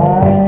Bye.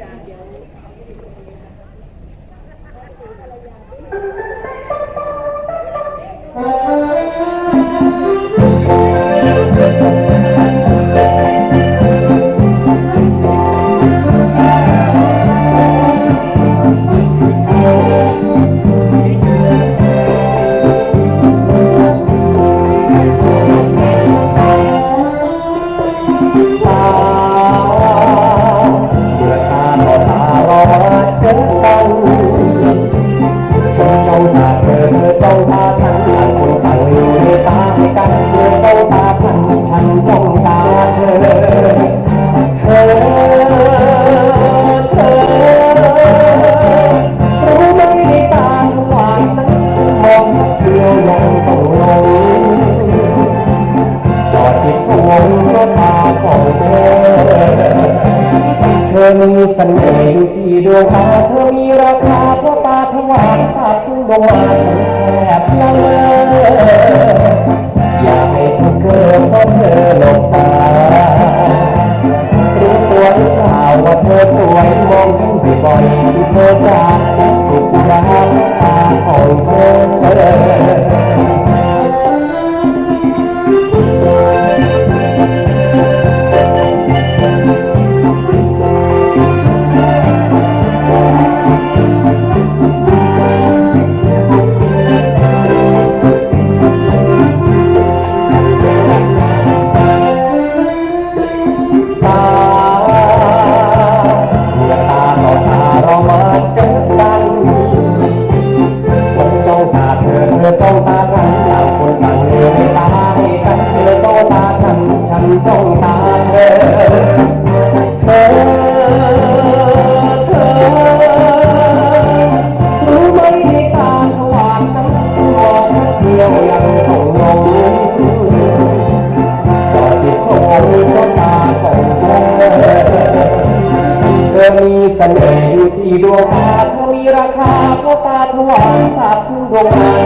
จะเดี๋ยว ตาเธอมีราคาเพราะตาทวายภาพทุ่งบวาแอบละเลย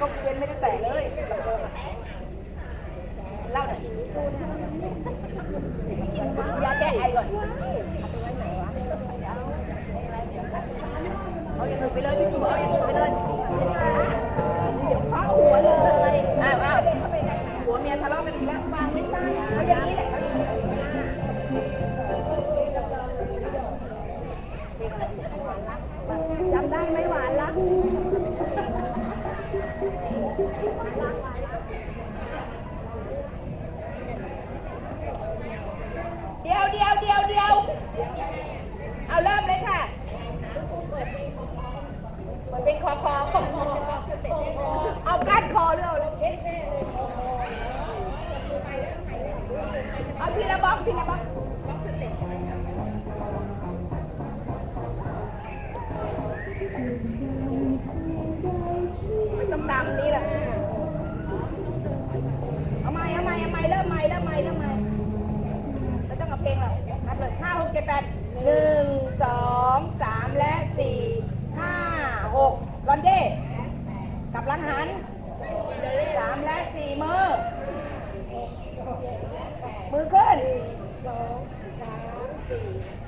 ก็เว้นไม่ได้แต่เลยเล่าหน่อยยาแก้ไอก่อนเอาอย่างนไปเลยพี่สุเอาอย่างนไปเลยข้าหัวเยอ้าวอ้าหัวเมียทะเลาะกันอีกฟังไม่ได้เอาอย่างนี้แหละจำได้ไหมหวานรัก เดียวเดียวเดียวเดียวเอาเริ่มเลยค่ะมันเป็นคอคอคอคอเอาก้านคอเรื่อง 对对对。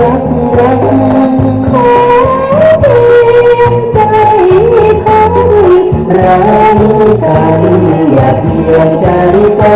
รักรักขอเพียงใจคนรักกันอย่เพียงใจไป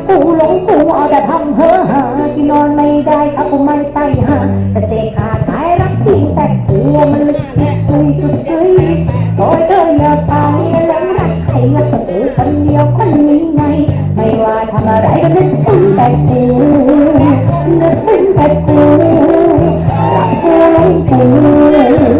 คนเฮอหาที่นอนไม่ได้ถ้ากูไม่ใต้หาแต่เสกขาตายรักจริงแต่กลัวมันลึกแค่คุยกุเอ้ยโอ้ยเธออย่าไปแล้วรักใครก็ตัวคนเดียวคนนี้ไง ไม่ว่าทำอะไรก็นึกถึงแต่กูนึกถึงแต่ตัวรักกูเลตัว